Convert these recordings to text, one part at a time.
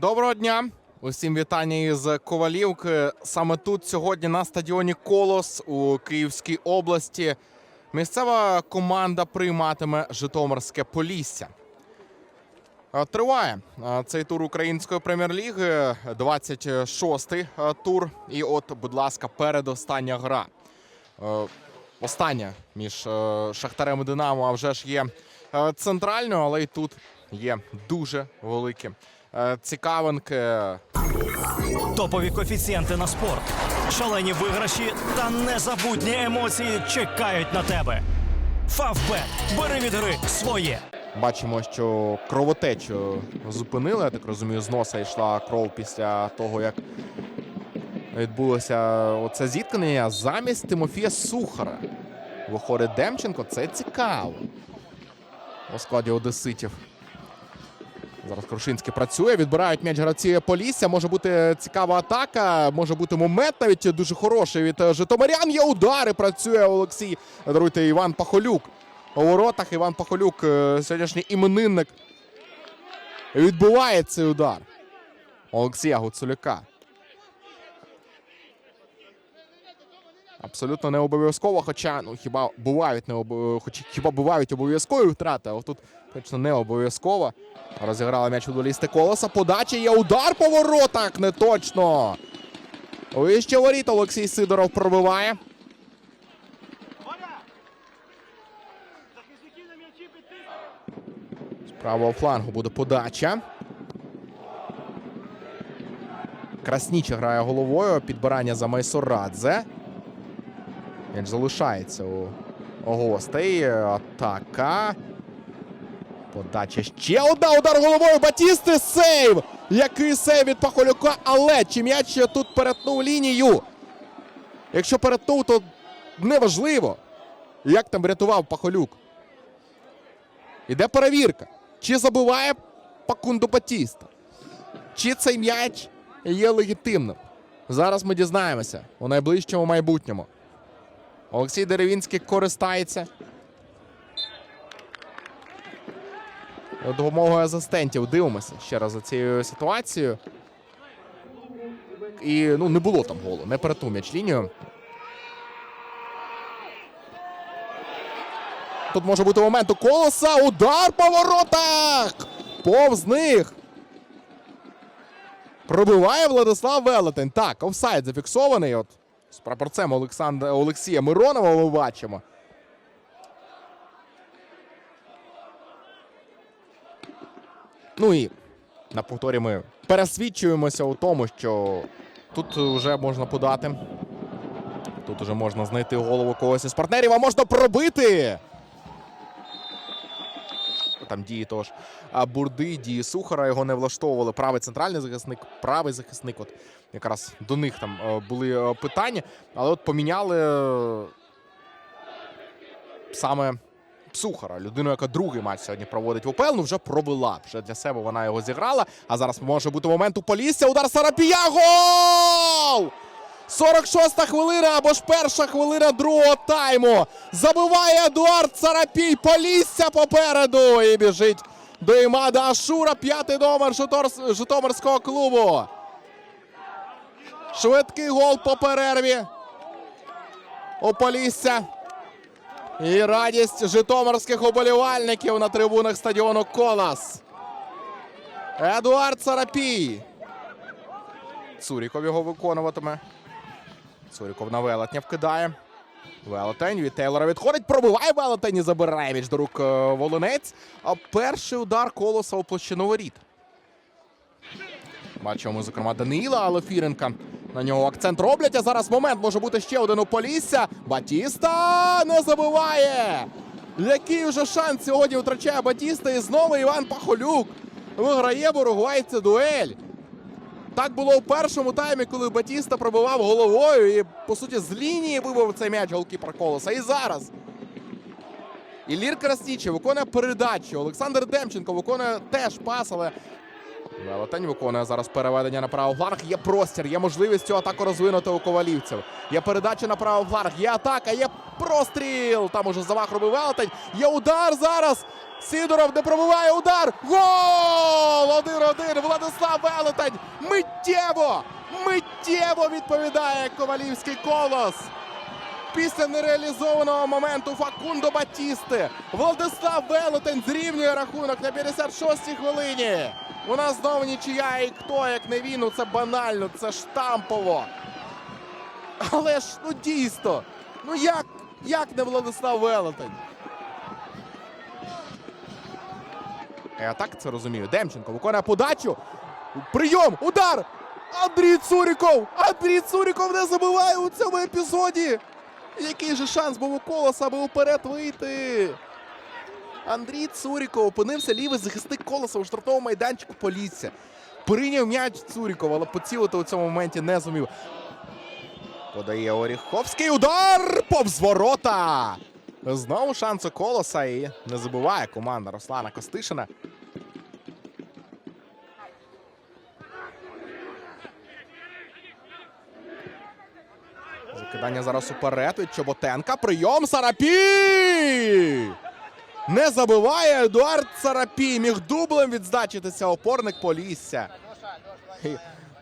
Доброго дня! Усім вітання із Ковалівки. Саме тут сьогодні на стадіоні Колос у Київській області місцева команда прийматиме Житомирське Полісся. Е, Триває е, цей тур української прем'єр-ліги, 26-й е, тур. І от, будь ласка, передостання гра. Остання між Шахтарем і Динамо, а вже ж є центральною, але і тут є дуже великі цікавинки. Топові коефіцієнти на спорт, шалені виграші та незабутні емоції чекають на тебе. Фавбет. Бери від гри своє. Бачимо, що кровотечу зупинили. Я так розумію, з носа йшла кров після того, як відбулося оце зіткнення. Замість Тимофія Сухара виходить Демченко. Це цікаво. У складі одеситів. Зараз Крушинський працює, відбирають м'яч гравці Полісся. Може бути цікава атака, може бути момент навіть дуже хороший від е, Житомирян. Є удари. Працює Олексій. Даруйте Іван Пахолюк. У воротах Іван Пахолюк, е, сьогоднішній іменинник. Відбуває цей удар. Олексія Гуцуляка. Абсолютно не обов'язково, хоча ну хіба бувають не обов... хоч хіба бувають обов'язкові втрати, а тут точно не обов'язково. Розіграли м'яч футболісти колоса. Подача є удар по воротах. Не точно. Вище воріт Олексій Сидоров пробиває. З правого флангу буде подача. Красніче грає головою. Підбирання за Майсорадзе. М'яч залишається у гостей. Атака. Подача ще одна удар головою. Батісти сейв! Який сейв від Пахолюка, але чи м'яч тут перетнув лінію? Якщо перетнув, то неважливо. Як там врятував Пахолюк? Іде перевірка. Чи забиває Пакунду Батіста? Чи цей м'яч є легітимним? Зараз ми дізнаємося у найближчому майбутньому. Олексій Деревінський користається. Допомогою асистентів дивимося ще раз за цією ситуацією. І ну не було там голу, не перетнув м'яч лінію. Тут може бути момент у колоса. Удар по воротах! Повз них. Пробиває Владислав Велетень. Так, офсайд зафіксований. От з прапорцем Олександра Олексія Миронова ми бачимо. Ну і на повторі ми пересвідчуємося у тому, що тут вже можна подати. Тут вже можна знайти голову когось із партнерів, а можна пробити. Там дії тож а бурди, дії Сухара його не влаштовували. Правий центральний захисник, правий захисник. От якраз до них там е, були е, питання, але от поміняли е, саме Сухара, людину, яка другий матч сьогодні проводить в УПЛ, ну вже провела. Вже для себе вона його зіграла. А зараз може бути момент у Полісся. Удар Сарапія. Гол! 46-та хвилина або ж перша хвилина другого тайму. Забиває Едуард Сарапій. Полісся попереду. І біжить до Імада Ашура. П'ятий номер Житомирського клубу. Швидкий гол по перерві. У. І радість житомирських уболівальників на трибунах стадіону Колас. Едуард Сарапій. Цуріков його виконуватиме. Цуріков на велетня вкидає. Велетень від Тейлора відходить. Пробиває велетень і забирає між до рук е, Волинець. А перший удар колоса у площину воріт. Бачимо, зокрема, Даниїла Алофіренка. На нього акцент роблять. А зараз момент може бути ще один у Полісся. Батіста не забиває. Який вже шанс сьогодні втрачає Батіста. І знову Іван Пахолюк виграє Боругвайця дуель. Так було у першому таймі, коли Батіста пробивав головою і, по суті, з лінії вибив цей м'яч голкіпер Колоса. І зараз. Іллір Краснічий виконує передачу. Олександр Демченко виконує теж пас, але Велетень виконує зараз переведення на правий фланг. Є простір, є можливість цю атаку розвинути у ковалівців. Є передача на правий фланг, є атака, є простріл. Там уже замах робив Велетень. Є удар зараз. Сідоров не пробиває удар. Гол! 1-1. Владислав Велетень. Миттєво! Миттєво відповідає Ковалівський колос. Після нереалізованого моменту Факундо Батісти Владислав Велетень зрівнює рахунок на 56-й хвилині. У нас знову нічия, і хто як не він, ну це банально, це штампово. Але ж ну дійсно, ну як, як не Владислав Велетень? Я так це розумію. Демченко виконує подачу. Прийом! Удар! Андрій Цуріков! Андрій Цуріков не забиває у цьому епізоді! Який же шанс був у колоса, аби вперед вийти? Андрій Цуріков опинився лівий захисник колоса у штрафному майданчику Полісся. Прийняв м'яч Цуріков, але поцілити у цьому моменті не зумів. Подає Оріховський удар повз ворота. Знову шанс у колоса і не забуває команда Руслана Костишина. Закидання зараз уперед від Чоботенка. Прийом Сарапій! Не забиває Едуард Сарапій. Міг дублем відзначитися опорник Полісся. І,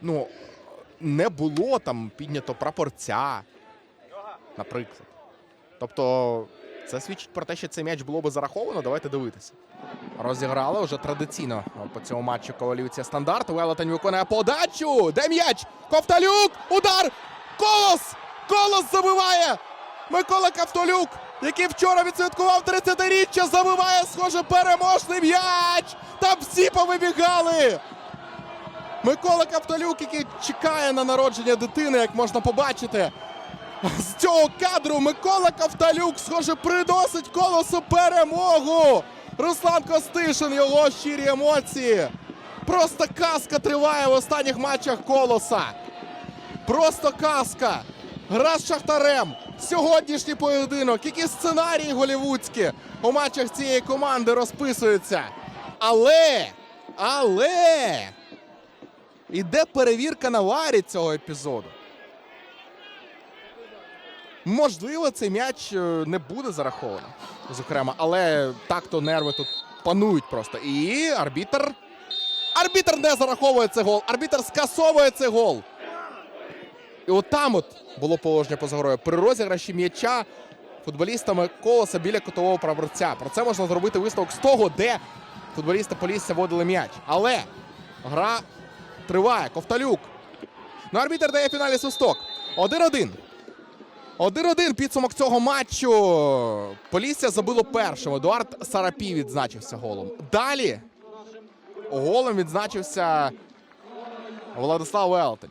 Ну, не було там піднято прапорця, наприклад. Тобто, це свідчить про те, що цей м'яч було би зараховано. Давайте дивитися. Розіграли вже традиційно по цьому матчу ковалівці стандарт. Велетень виконує подачу. Де м'яч? Ковталюк! Удар! Колос! Колос забиває! Микола Ковталюк, який вчора відсвяткував 30-річчя, забиває, схоже, переможний м'яч! Там всі повибігали! Микола Ковталюк, який чекає на народження дитини, як можна побачити. З цього кадру Микола Ковталюк, схоже, приносить колосу перемогу. Руслан Костишин, його щирі емоції. Просто казка триває в останніх матчах колоса. Просто казка. Гра з Шахтарем. Сьогоднішній поєдинок. Які сценарії голівудські у матчах цієї команди розписуються. Але, але іде перевірка на варі цього епізоду. Можливо, цей м'яч е, не буде зараховано, зокрема, але так-то нерви тут панують просто. І арбітр. Арбітр не зараховує цей гол. Арбітр скасовує цей гол. І от там от було положення поза грою. При розіграші м'яча футболістами колоса біля кутового прапорця. Про це можна зробити висновок з того, де футболісти Полісся водили м'яч. Але гра триває. Ковталюк. Ну, арбітр дає фінальний свисток. 1-1. 1-1 підсумок цього матчу. Полісся забило першим. Едуард Сарапій відзначився голом. Далі голом відзначився Владислав Велтень.